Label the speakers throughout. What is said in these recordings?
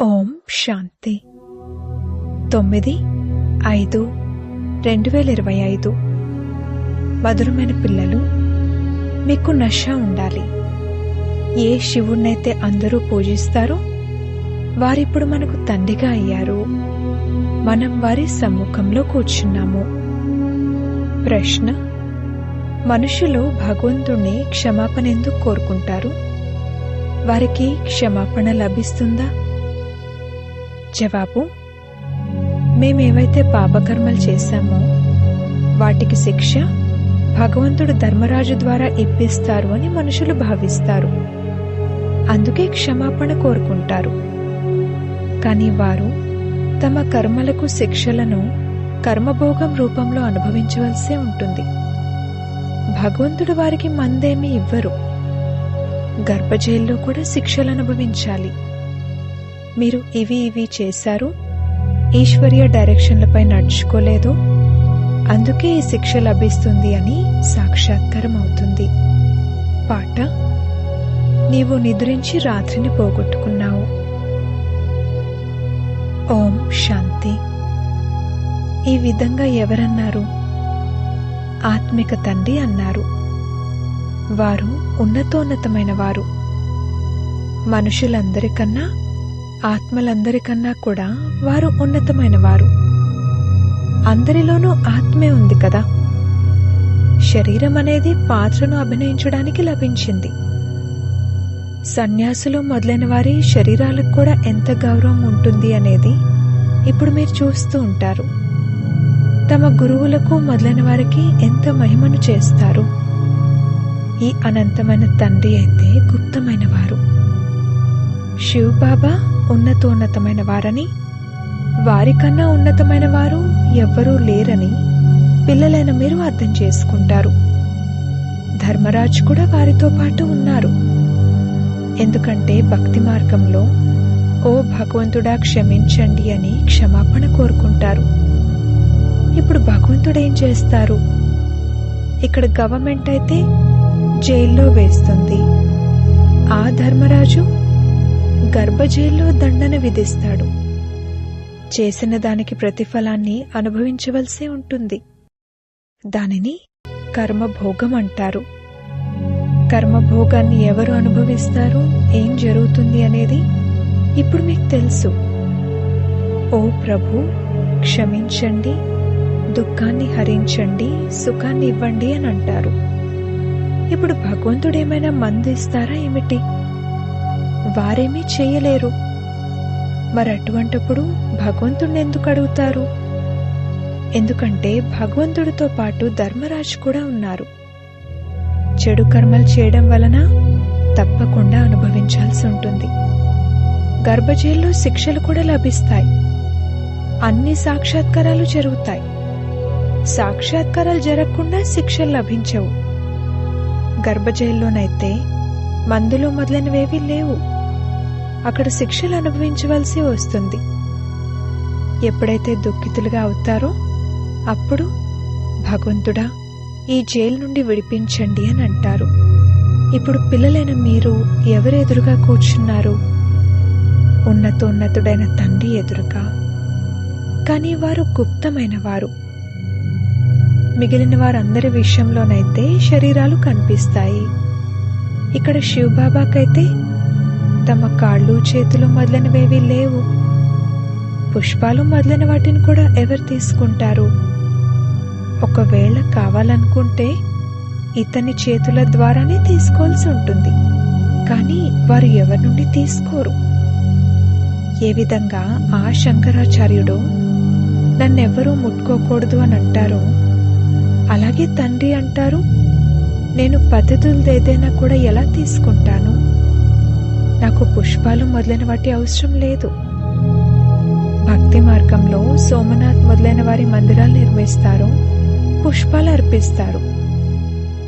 Speaker 1: ఓం శాంతి. తొమ్మిది ఐదు రెండు వేల ఇరవై ఐదు. మధురమైన పిల్లలు మీకు నష ఉండాలి. ఏ శివుణ్ణైతే అందరూ పూజిస్తారో వారిప్పుడు మనకు తండ్రిగా అయ్యారు. మనం వారి సమ్ముఖంలో కూర్చున్నాము. ప్రశ్న మనుషులు భగవంతుణ్ణి క్షమాపణ ఎందుకు కోరుకుంటారు? వారికి క్షమాపణ లభిస్తుందా? జవాబు మేమేవైతే పాపకర్మలు చేశామో వాటికి శిక్ష భగవంతుడు ధర్మరాజు ద్వారా ఇప్పిస్తారు అని మనుషులు భావిస్తారు. అందుకే క్షమాపణ కోరుకుంటారు. కానీ వారు తమ కర్మలకు శిక్షలను కర్మభోగం రూపంలో అనుభవించవలసే ఉంటుంది. భగవంతుడు వారికి మందేమీ ఇవ్వరు. గర్భజైల్లో కూడా శిక్షలు అనుభవించాలి. మీరు ఇవి ఇవి చేశారు? ఈశ్వర్య డైరెక్షన్లపై నడుచుకోలేదు. అందుకే ఈ శిక్ష లభిస్తుంది అని సాక్షాత్కారం అవుతుంది. పాట నీవు నిద్రించి రాత్రిని పోగొట్టుకున్నావు. ఓం శాంతి. ఈ విధంగా ఎవరన్నారు? ఆత్మిక తండ్రి అన్నారు. వారు ఉన్నతోన్నతమైన వారు. మనుషులందరికన్నా ఆత్మలందరికన్నా కూడా వారు ఉన్నతమైన వారు అందరిలోనూ ఆత్మే ఉంది కదా. శరీరం అనేది పాత్రను అభినయించడానికి లభించింది. సన్యాసులు మొదలైన వారి శరీరాలకు కూడా ఎంత గౌరవం ఉంటుంది అనేది ఇప్పుడు మీరు చూస్తూ ఉంటారు. తమ గురువులకు మొదలైన వారికి ఎంత మహిమను చేస్తారు. ఈ అనంతమైన తండ్రి అయితే గుప్తమైన వారు శివ్ బాబా ఉన్నతోన్నతమైన వారని వారికన్నా ఉన్నతమైన వారు ఎవ్వరూ లేరని పిల్లలైన మీరు అర్థం చేసుకుంటారు. ధర్మరాజు కూడా వారితో పాటు ఉన్నారు. ఎందుకంటే భక్తి మార్గంలో ఓ భగవంతుడా క్షమించండి అని క్షమాపణ కోరుకుంటారు. ఇప్పుడు భగవంతుడు ఏం చేస్తారు? ఇక్కడ గవర్నమెంట్ అయితే జైల్లో వేస్తుంది. ఆ ధర్మరాజు గర్భజైల్లో దండన విధిస్తాడు. చేసిన దానికి ప్రతిఫలాన్ని అనుభవించవలసి ఉంటుంది. దానిని కర్మభోగం అంటారు. కర్మభోగాన్ని ఎవరు అనుభవిస్తారు? ఏం జరుగుతుంది అనేది ఇప్పుడు మీకు తెలుసు. ఓ ప్రభు క్షమించండి దుఃఖాన్ని హరించండి సుఖాన్ని ఇవ్వండి అని అంటారు. ఇప్పుడు భగవంతుడు ఏమైనా మందు ఇస్తారా ఏమిటి? వారేమీ చేయలేరు. మరి అటువంటప్పుడు భగవంతుడిని ఎందుకు అడుగుతారు? ఎందుకంటే భగవంతుడితో పాటు ధర్మరాజు కూడా ఉన్నారు. చెడు కర్మలు చేయడం వలన తప్పకుండా అనుభవించాల్సి ఉంటుంది. గర్భజైల్లో శిక్షలు కూడా లభిస్తాయి. అన్ని సాక్షాత్కారాలు జరుగుతాయి. సాక్షాత్కారాలు జరగకుండా శిక్షలు లభించవు. గర్భజైల్లోనైతే మందులు మొదలైనవేవీ లేవు. అక్కడ శిక్షలు అనుభవించవలసి వస్తుంది. ఎప్పుడైతే దుఃఖితులుగా అవుతారో అప్పుడు భగవంతుడా ఈ జైలు నుండి విడిపించండి అని అంటారు. ఇప్పుడు పిల్లలైన మీరు ఎవరు ఎదురుగా కూర్చున్నారు? ఉన్నతోన్నతుడైన తండ్రి ఎదురుగా. కానీ వారు గుప్తమైన వారు. మిగిలిన వారందరి విషయంలోనైతే శరీరాలు కనిపిస్తాయి. ఇక్కడ శివబాబాకైతే తమ కాళ్ళు చేతులు మొదలైనవేవి లేవు. పుష్పాలు మొదలైన వాటిని కూడా ఎవరు తీసుకుంటారు? ఒకవేళ కావాలనుకుంటే ఇతని చేతుల ద్వారానే తీసుకోవాల్సి ఉంటుంది. కానీ వారు ఎవరి నుండి తీసుకోరు? ఏ విధంగా ఆ శంకరాచార్యుడు నన్నెవ్వరూ ముట్టుకోకూడదు అని అంటారో అలాగే తండ్రి అంటారు నేను పద్ధతులదేదైనా కూడా ఎలా తీసుకుంటాను? నాకు పుష్పాలు మొదలైన వాటి అవసరం లేదు. భక్తి మార్గంలో సోమనాథ్ మొదలైన వారి మందిరాలు నిర్మిస్తారు పుష్పాలు అర్పిస్తారు.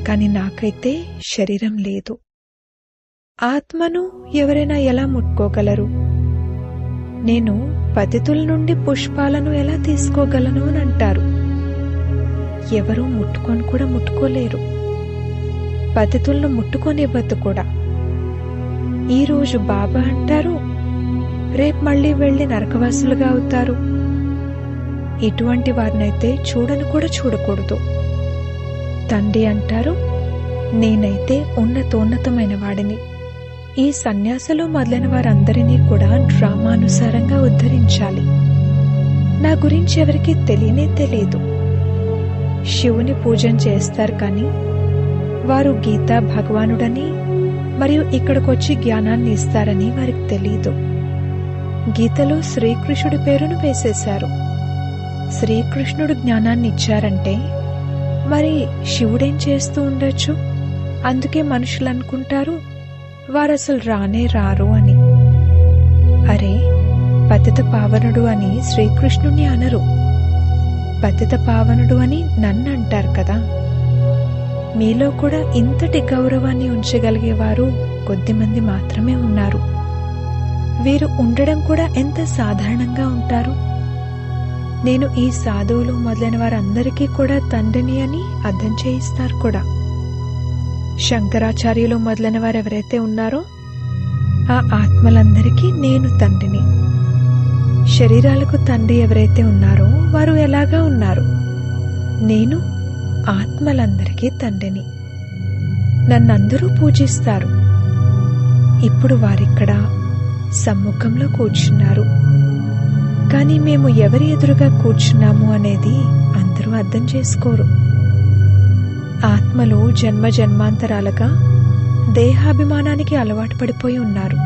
Speaker 1: కానీ నాకైతే శరీరం లేదు. ఆత్మను ఎవరైనా ఎలా ముట్టుకోగలరు? నేను పతితుల నుండి పుష్పాలను ఎలా తీసుకోగలను అని అంటారు. ఎవరూ ముట్టుకొని కూడా ముట్టుకోలేరు. పతితులను ముట్టుకొనివ్వద్దు కూడా. ఈరోజు బాబా అంటారు రేపు మళ్ళీ వెళ్ళి నరకవాసులుగా అవుతారు. ఇటువంటి వారినైతే చూడను కూడా చూడకూడదు. తండ్రి అంటారు నేనైతే ఉన్నతోన్నతమైన వాడిని. ఈ సన్యాసులు మొదలైన వారందరినీ కూడా డ్రామానుసారంగా ఉద్ధరించాలి. నా గురించి ఎవరికి తెలియనే తెలియదు. శివుని పూజన చేస్తారు కానీ వారు గీతా భగవానుడని మరియు ఇక్కడికొచ్చి జ్ఞానాన్ని ఇస్తారని వారికి తెలియదు గీతలో శ్రీకృష్ణుడి పేరును వేసేశారు. శ్రీకృష్ణుడు జ్ఞానాన్ని ఇచ్చారంటే మరి శివుడేం చేస్తూ ఉండొచ్చు? అందుకే మనుషులు అనుకుంటారు వారు అసలు రానే రారు అని. అరే పతిత పావనుడు అని శ్రీకృష్ణుణ్ణి అనరు. పతిత పావనుడు అని నన్ను అంటారు కదా. మీలో కూడా ఇంతటి గౌరవాన్ని ఉంచగలిగేవారు కొద్దిమంది మాత్రమే ఉన్నారు. వీరు ఉండడం కూడా ఎంత సాధారణంగా ఉంటారు? నేను ఈ సాధువులు మొదలైన వారందరికీ కూడా తండ్రిని అని అర్థం చేయిస్తారు కూడా. శంకరాచార్యులు మొదలైన వారు ఎవరైతే ఉన్నారో ఆ ఆత్మలందరికీ నేను తండ్రిని. శరీరాలకు తండ్రి ఎవరైతే ఉన్నారో వారు ఎలాగా ఉన్నారు? నేను ఆత్మలందరికీ తండ్రిని. నన్నందరూ పూజిస్తారు. ఇప్పుడు వారిక్కడ సమ్ముఖంలో కూర్చున్నారు. కానీ మేము ఎవరి ఎదురుగా కూర్చున్నాము అనేది అందరూ అర్థం చేసుకోరు. ఆత్మలు జన్మ జన్మాంతరాలుగా దేహాభిమానానికి అలవాటు పడిపోయి ఉన్నారు.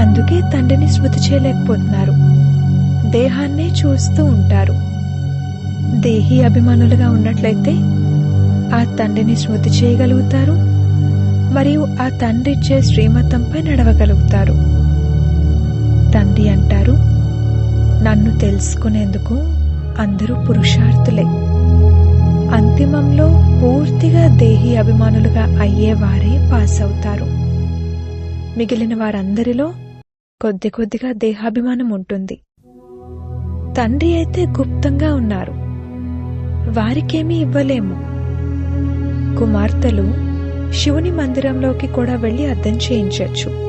Speaker 1: అందుకే తండ్రిని స్మృతి చేయలేకపోతున్నారు. దేహాన్నే చూస్తూ ఉంటారు. దేహి అభిమానులుగా ఉన్నట్లయితే ఆ తండ్రిని స్మృతి చేయగలుగుతారు మరియు ఆ తండ్రి ఇచ్చే శ్రీమతంపై నడవగలుగుతారు. తండ్రి అంటారు నన్ను తెలుసుకునేందుకు అందరూ పురుషార్థులే. అంతిమంలో పూర్తిగా దేహి అభిమానులుగా అయ్యేవారే పాస్ అవుతారు మిగిలిన వారందరిలో కొద్ది కొద్దిగా దేహాభిమానం ఉంటుంది. తండ్రి అయితే గుప్తంగా ఉన్నారు. వారికేమీ ఇవ్వలేము. కుమార్తెలు శివుని మందిరంలోకి కూడా వెళ్ళి అర్థం చేయించవచ్చు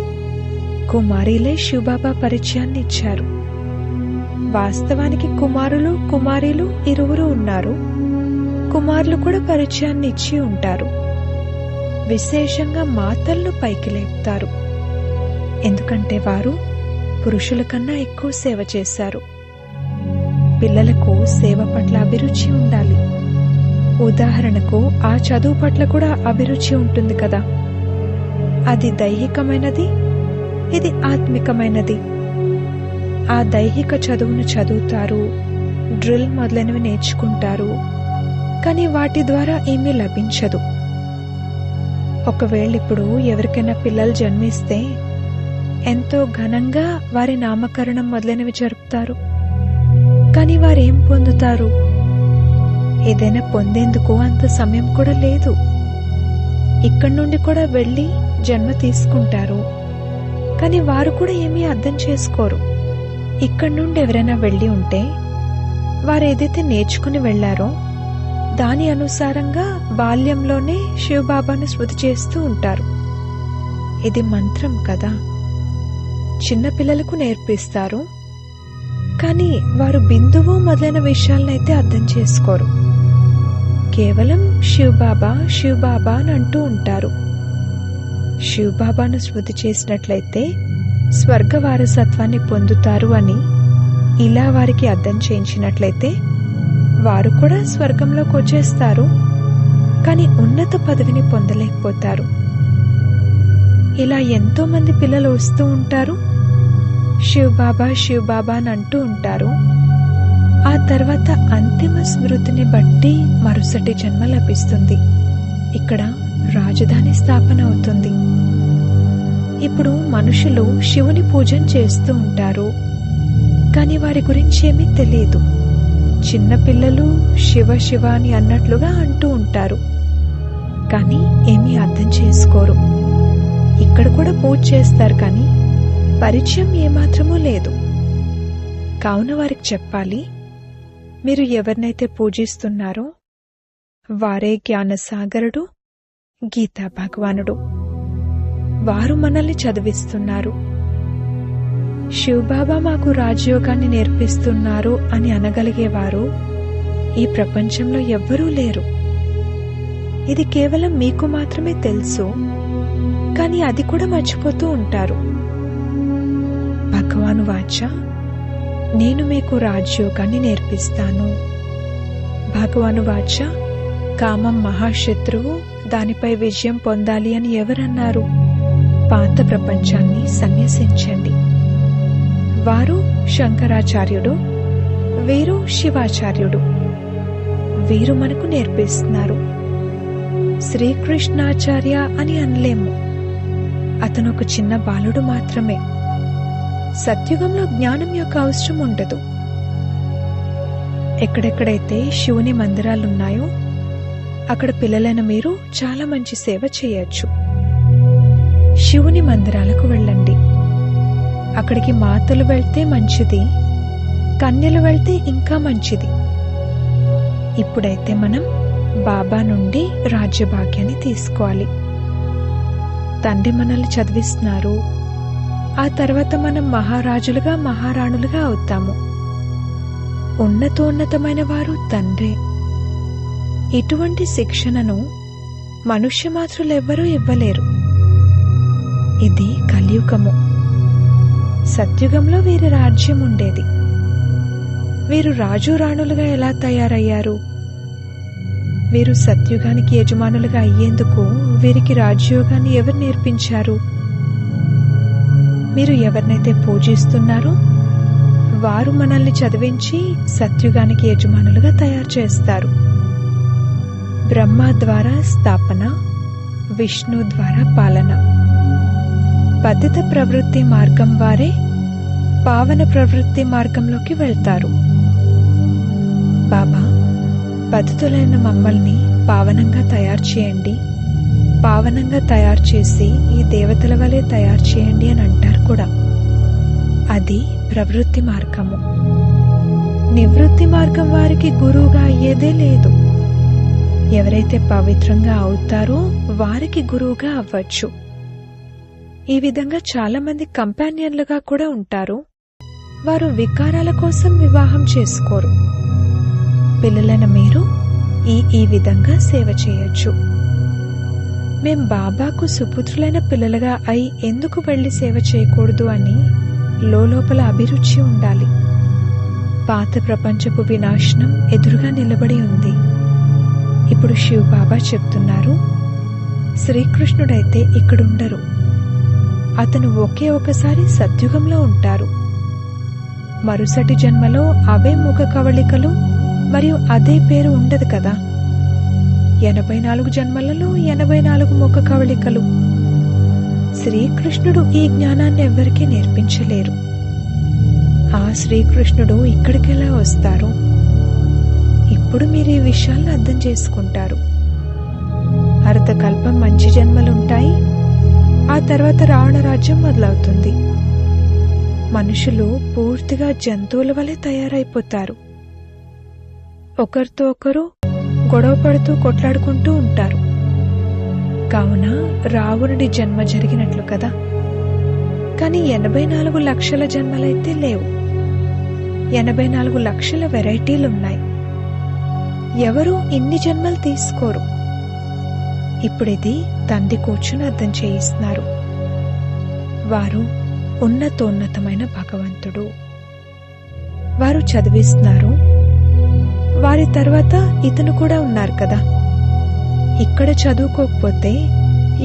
Speaker 1: కుమారీలే శివబాబా పరిచయాన్ని ఇచ్చారు. వాస్తవానికి కుమారులు కుమారీలు ఇరువురు ఉన్నారు. కుమారులు కూడా పరిచయాన్ని ఇచ్చి ఉంటారు. విశేషంగా మాతలను పైకి లేపుతారు. ఎందుకంటే వారు పురుషుల కన్నా ఎక్కువ సేవ చేశారు. పిల్లలకు సేవ పట్ల అభిరుచి ఉండాలి. ఉదాహరణకు ఆ చదువు పట్ల కూడా అభిరుచి ఉంటుంది కదా. అది దైహికమైనది? ఇది ఆత్మికమైనది. ఆ దైహిక చదువును చదువుతారు డ్రిల్ మొదలైనవి నేర్చుకుంటారు కానీ వాటి ద్వారా ఏమీ లభించదు. ఒకవేళ ఇప్పుడు ఎవరికైనా పిల్లలు జన్మిస్తే ఎంతో ఘనంగా వారి నామకరణం మొదలైనవి జరుపుతారు. కానీ వారేం పొందుతారు? ఏదైనా పొందేందుకు అంత సమయం కూడా లేదు. ఇక్కడి నుండి కూడా వెళ్ళి జన్మ తీసుకుంటారు. కానీ వారు కూడా ఏమీ అర్థం చేసుకోరు. ఇక్కడి నుండి ఎవరైనా వెళ్ళి ఉంటే వారు ఏదైతే నేర్చుకుని వెళ్ళారో దాని అనుసారంగా బాల్యంలోనే శివబాబాను స్మృతి చేస్తూ ఉంటారు. ఇది మంత్రం కదా. చిన్నపిల్లలకు నేర్పిస్తారు. కానీ వారు బిందువు మొదలైన విషయాలనైతే అర్థం చేసుకోరు. కేవలం శివబాబా శివబాబా అని అంటూ ఉంటారు. శివబాబాను స్మృతి చేసినట్లయితే స్వర్గ వారసత్వాన్ని పొందుతారు అని ఇలా వారికి అర్థం చేయించినట్లయితే వారు కూడా స్వర్గంలోకి వచ్చేస్తారు కానీ ఉన్నత పదవిని పొందలేకపోతారు. ఇలా ఎంతోమంది పిల్లలు వస్తూ ఉంటారు. శివబాబా శివబాబా అని అంటూ ఉంటారు. ఆ తర్వాత అంతిమ స్మృతిని బట్టి మరుసటి జన్మ లభిస్తుంది. ఇక్కడ రాజధాని స్థాపన అవుతుంది. ఇప్పుడు మనుషులు శివుని పూజన చేస్తూ ఉంటారు. కానీ వారి గురించి ఏమీ తెలియదు. చిన్నపిల్లలు శివ శివ అని అన్నట్లుగా అంటూ ఉంటారు. కానీ ఏమీ అర్థం చేసుకోరు. ఇక్కడ కూడా పూజ చేస్తారు కానీ పరిచయం ఏమాత్రమూ లేదు. కావున వారికి చెప్పాలి మీరు ఎవరినైతే పూజిస్తున్నారో వారే జ్ఞానసాగరుడు గీతా భగవానుడు. వారు మనల్ని చదివిస్తున్నారు. శివబాబా మాకు రాజయోగాన్ని నేర్పిస్తున్నారు అని అనగలిగేవారు ఈ ప్రపంచంలో ఎవ్వరూ లేరు. ఇది కేవలం మీకు మాత్రమే తెలుసు కానీ అది కూడా మర్చిపోతూ ఉంటారు. భగవాను వాచ నేను మీకు రాజయోగాన్ని నేర్పిస్తాను. భగవాను వాచ కామం మహాశత్రువు దానిపై విజయం పొందాలి అని ఎవరన్నారు? పాత ప్రపంచాన్ని సన్యసించండి. వారు శంకరాచార్యుడు వీరు శివాచార్యుడు. వీరు మనకు నేర్పిస్తున్నారు. శ్రీకృష్ణాచార్య అని అనలేము. అతను ఒక చిన్న బాలుడు మాత్రమే. సత్యుగంలో జ్ఞానం యొక్క అవసరం ఉండదు. ఎక్కడెక్కడైతే శివుని మందిరాలున్నాయో అక్కడ పిల్లలైన మీరు చాలా మంచి సేవ చేయొచ్చు. శివుని మందిరాలకు వెళ్ళండి. అక్కడికి మాతలు వెళ్తే మంచిది కన్యలు వెళ్తే ఇంకా మంచిది. ఇప్పుడైతే మనం బాబా నుండి రాజ్యభాగ్యాన్ని తీసుకోవాలి. తండ్రి మనల్ని చదివిస్తున్నారు ఆ తర్వాత మనం మహారాజులుగా మహారాణులుగా అవుతాము. ఉన్నతోన్నతమైన వారు తండ్రే. ఇటువంటి శిక్షణను మనుష్య మాత్రులెవ్వరూ ఇవ్వలేరు. ఇది కలియుగము. సత్యుగంలో వీరి రాజ్యం ఉండేది వీరు రాజు రాణులుగా ఎలా తయారయ్యారు? వీరు సత్యుగానికి యజమానులుగా అయ్యేందుకు వీరికి రాజయోగాన్ని ఎవరు నేర్పించారు? మీరు ఎవరినైతే పూజిస్తున్నారో వారు మనల్ని చదివించి సత్యుగానికి యజమానులుగా తయారు చేస్తారు. బ్రహ్మ ద్వారా స్థాపన విష్ణు ద్వారా పాలన. పతిత ప్రవృత్తి మార్గం వారే పావన ప్రవృత్తి మార్గంలోకి వెళ్తారు. బాబా పతితులైన మమ్మల్ని పావనంగా తయారు చేయండి. పావనంగా తయారు చేసి ఈ దేవతల వలె తయారు చేయండి అని అంటారు. కూడా. అది ప్రవృత్తి మార్గము. నివృత్తి మార్గం వారికి గురువుగా అయ్యేదే లేదు. ఎవరైతే పవిత్రంగా అవుతారో వారికి గురువుగా అవ్వచ్చు. ఈ విధంగా చాలామంది కంపానియన్లుగా కూడా ఉంటారు. వారు వికారాల కోసం వివాహం చేసుకోరు. పిల్లలైన మీరు ఈ ఈ విధంగా సేవ చేయొచ్చు. మేం బాబాకు సుపుత్రులైన పిల్లలుగా అయి ఎందుకు వెళ్ళి సేవ చేయకూడదు అని లోపల అభిరుచి ఉండాలి. పాత ప్రపంచపు వినాశనం ఎదురుగా నిలబడి ఉంది. ఇప్పుడు శివ్ బాబా చెప్తున్నారు శ్రీకృష్ణుడైతే ఇక్కడుండరు. అతను ఒకే ఒకసారి సత్యుగంలో ఉంటారు. మరుసటి జన్మలో అవే ముఖ కవళికలు మరియు అదే పేరు ఉండదు కదా. ఎనభై నాలుగు జన్మలలో ఎనభై నాలుగు ముఖ కవళికలు. శ్రీకృష్ణుడు ఈ జ్ఞానాన్ని ఎవ్వరికీ నేర్పించలేరు. ఆ శ్రీకృష్ణుడు ఇక్కడికెలా వస్తారు? ఇప్పుడు మీరు ఈ విషయాలను అర్థం చేసుకుంటారు. అర్ధకల్పం మంచి జన్మలుంటాయి. ఆ తర్వాత రావణ రాజ్యం మొదలవుతుంది. మనుషులు పూర్తిగా జంతువుల వలె తయారైపోతారు. ఒకరితో ఒకరు గొడవ పడుతూ కొట్లాడుకుంటూ ఉంటారు. కావున రావణుడి జన్మ జరిగినట్లు కదా. కానీ ఎనభై నాలుగు లక్షల జన్మలైతే లేవు. ఎనభై నాలుగు లక్షల వెరైటీలున్నాయి. ఎవరు ఇన్ని జన్మలు తీసుకోరు? ఇప్పుడిది తండ్రి కూర్చుని అర్థం చేయిస్తున్నారు. వారు ఉన్నతోన్నతమైన భగవంతుడు. వారు చదివిస్తున్నారు వారి తర్వాత ఇతను కూడా ఉన్నారు కదా. ఇక్కడ చదువుకోకపోతే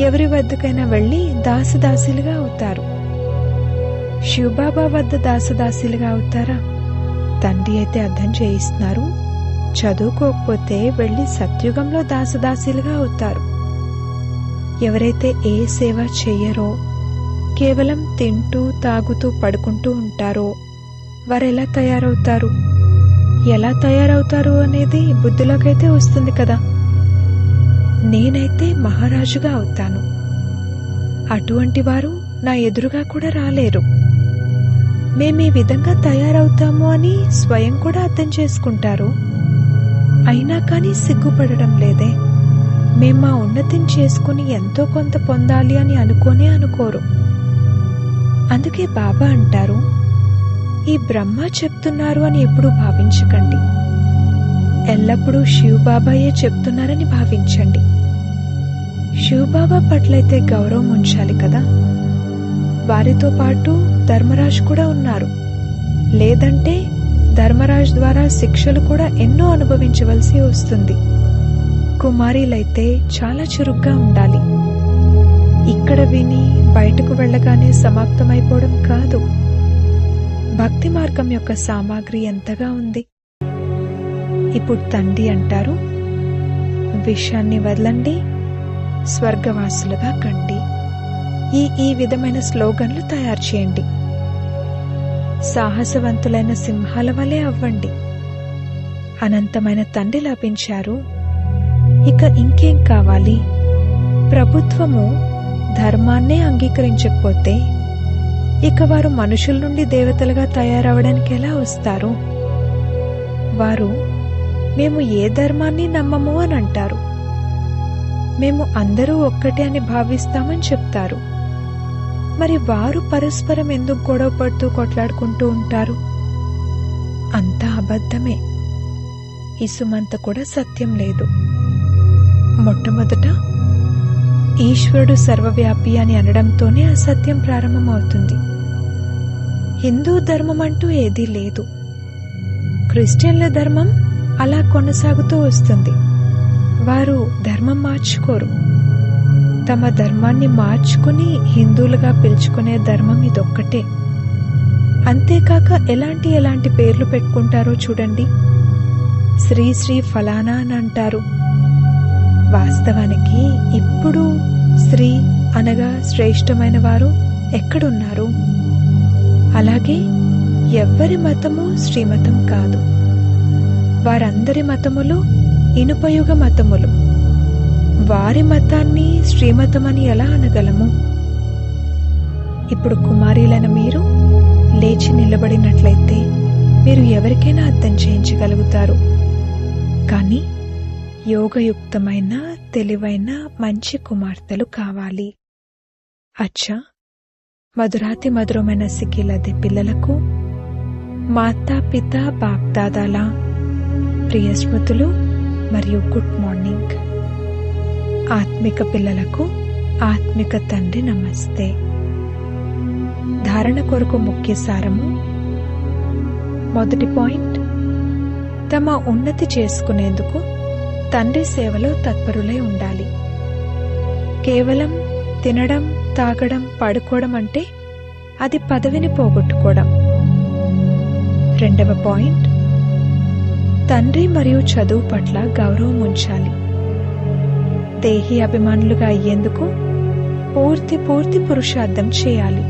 Speaker 1: ఎవరి వద్దకైనా వెళ్ళి దాసదాసులుగా అవుతారు. శివబాబా వద్ద దాసదాసులుగా అవుతారా? తండ్రి అయితే అర్థం చేయిస్తున్నారు. చదువుకోకపోతే వెళ్ళి సత్యుగంలో దాసదాసులుగా అవుతారు. ఎవరైతే ఏ సేవ చెయ్యరో కేవలం తింటూ తాగుతూ పడుకుంటూ ఉంటారో వారెలా తయారవుతారు? ఎలా తయారవుతారు అనేది బుద్ధిలోకైతే వస్తుంది కదా. నేనైతే మహారాజుగా అవుతాను. అటువంటి వారు నా ఎదురుగా కూడా రాలేరు. మేము ఈ విధంగా తయారవుతాము అని స్వయం కూడా అర్థం చేసుకుంటారు. అయినా కానీ సిగ్గుపడడం లేదే. మేము మా ఉన్నతిని చేసుకుని ఎంతో కొంత పొందాలి అని అనుకోనే అనుకోరు. అందుకే బాబా అంటారు ఈ బ్రహ్మ చెప్తున్నారు అని ఎప్పుడూ భావించకండి. ఎల్లప్పుడూ శివబాబాయే చెప్తున్నారని భావించండి. శివబాబా పట్లయితే గౌరవం ఉంచాలి కదా? వారితో పాటు ధర్మరాజ్ కూడా ఉన్నారు. లేదంటే ధర్మరాజ్ ద్వారా శిక్షలు కూడా ఎన్నో అనుభవించవలసి వస్తుంది. కుమారీలైతే చాలా చురుగ్గా ఉండాలి. ఇక్కడ విని బయటకు వెళ్ళగానే సమాప్తమైపోవడం కాదు. భక్తి మార్గం యొక్క సామాగ్రి ఎంతగా ఉంది? ఇప్పుడు తండ్రి అంటారు విషయాన్ని వదలండి స్వర్గవాసులుగా కండి. ఈ ఈ విధమైన స్లోగన్లు తయారు చేయండి. సాహసవంతులైన సింహాల వలె అవ్వండి. అనంతమైన తండ్రి లభించారు ఇక ఇంకేం కావాలి? ప్రభుత్వము ధర్మాన్నే అంగీకరించకపోతే ఇక వారు మనుషుల నుండి దేవతలుగా తయారవడానికి ఎలా వస్తారు? వారు మేము ఏ ధర్మాన్ని నమ్మము అని అంటారు. మేము అందరూ ఒక్కటే అని భావిస్తామని చెప్తారు. మరి వారు పరస్పరం ఎందుకు గొడవ పడుతూ కొట్లాడుకుంటూ ఉంటారు? అంతా అబద్ధమే. ఇసుమంత కూడా సత్యం లేదు. మొట్టమొదట ఈశ్వరుడు సర్వవ్యాపి అని అనడంతోనే అసత్యం ప్రారంభమవుతుంది. హిందూ ధర్మం అంటూ ఏదీ లేదు. క్రిస్టియన్ల ధర్మం అలా కొనసాగుతూ వస్తుంది. వారు ధర్మం మార్చుకోరు. తమ ధర్మాన్ని మార్చుకుని హిందువులుగా పిలుచుకునే ధర్మం ఇదొక్కటే. అంతేకాక ఎలాంటి ఎలాంటి పేర్లు పెట్టుకుంటారో చూడండి. శ్రీ శ్రీ ఫలానా అని అంటారు. వాస్తవానికి ఇప్పుడు శ్రీ అనగా శ్రేష్టమైన వారు ఎక్కడున్నారు? అలాగే ఎవ్వరి మతము శ్రీమతం కాదు. వారందరి మతములు ఇనుపయుగ మతములు. వారి మతాన్ని శ్రీమతమని ఎలా అనగలము? ఇప్పుడు కుమారీలైన మీరు లేచి నిలబడినట్లయితే మీరు ఎవరికైనా అర్థం చేయించగలుగుతారు. కానీ యోగయుక్తమైన తెలివైన మంచి కుమార్తెలు కావాలి. అచ్చా! మధురాతి మధురమైన సిక్కిలది పిల్లలకు మాతా పిత బాప్దాదాల ప్రియ స్మృతులు మరియు గుడ్ మార్నింగ్. ఆత్మిక పిల్లలకు ఆత్మిక తండ్రి నమస్తే. ధారణ కొరకు ముఖ్య సారము. మొదటి పాయింట్. తమ ఉన్నతి చేసుకునేందుకు తండ్రి సేవలో తత్పరులై ఉండాలి. కేవలం తినడం తాగడం పడుకోవడం అంటే అది పదవిని పోగొట్టుకోవడం. రెండవ పాయింట్ తండ్రి మరియు చదువు పట్ల గౌరవం ఉంచాలి. దేహి అభిమానులుగా అయ్యేందుకు పూర్తి పూర్తి పురుషార్థం చేయాలి.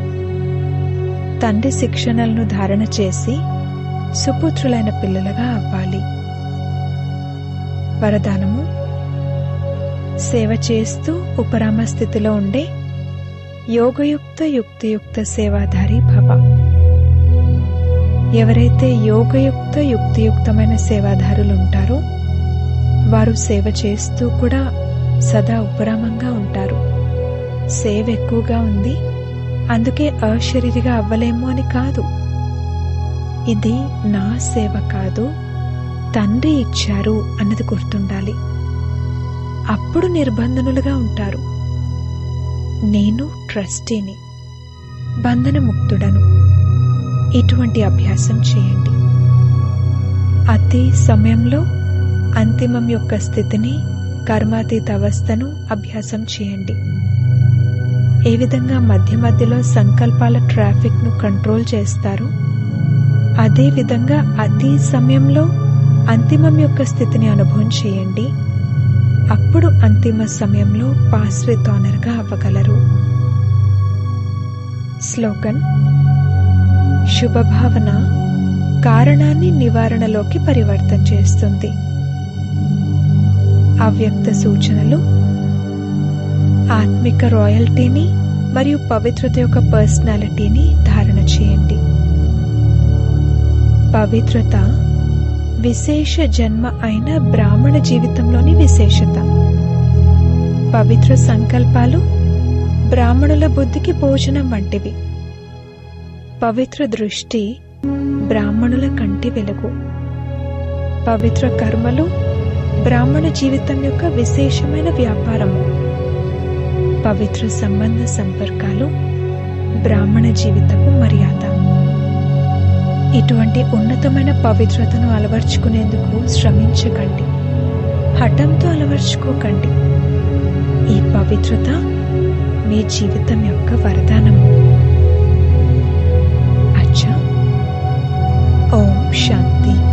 Speaker 1: తండ్రి శిక్షణలను ధారణ చేసి సుపుత్రులైన పిల్లలుగా అవ్వాలి. వరదానము సేవ చేస్తూ ఉపరామ స్థితిలో ఉండే యోగయుక్త యుక్తియుక్త సేవాధారి భవ ఎవరైతే యోగయుక్త యుక్తియుక్తమైన సేవాదారులు ఉంటారో వారు సేవ చేస్తూ కూడా సదా ఉపరామంగా ఉంటారు. సేవ ఎక్కువగా ఉంది. అందుకే అశరీరిగా అవ్వలేము అని కాదు. ఇది నా సేవ కాదు. తండ్రి ఇచ్చారు అన్నది గుర్తుండాలి. అప్పుడు నిర్బంధనులుగా ఉంటారు. నేను ట్రస్టీని. బంధనముక్తుడను. ఇటువంటి అభ్యాసం చేయండి. అతి సమయంలో అంతిమం యొక్క స్థితిని కర్మాతీత అవస్థను అభ్యాసం చేయండి. ఏ విధంగా మధ్య మధ్యలో సంకల్పాల ట్రాఫిక్ను కంట్రోల్ చేస్తారు? అదే విధంగా అతి సమయంలో అంతిమం యొక్క స్థితిని అనుభవం చేయండి. అప్పుడు అంతిమ సమయంలో పాస్ ఆనర్గా అవ్వగలరు. స్లోగన్ శుభభావన కారణాన్ని నివారణలోకి పరివర్తన చేస్తుంది. అవ్యక్త సూచనలు ఆత్మిక రాయల్టీని మరియు పవిత్రత యొక్క పర్సనాలిటీని ధారణ చేయండి. పవిత్రత విశేష జన్మ అయిన బ్రాహ్మణ జీవితంలోని విశేషత. పవిత్ర సంకల్పాలు బ్రాహ్మణుల బుద్ధికి భోజనం వంటివి. పవిత్ర దృష్టి బ్రాహ్మణుల కంటి వెలుగు. పవిత్ర కర్మలు బ్రాహ్మణ జీవితం యొక్క విశేషమైన వ్యాపారము. పవిత్ర సంబంధ సంపర్కాలు బ్రాహ్మణ జీవితపు మర్యాద. ఇటువంటి ఉన్నతమైన పవిత్రతను అలవర్చుకునేందుకు శ్రమించకండి. హఠంతో అలవర్చుకోకండి. ఈ పవిత్రత మీ జీవితం యొక్క వరదానము అచ్చా. ఓం శాంతి.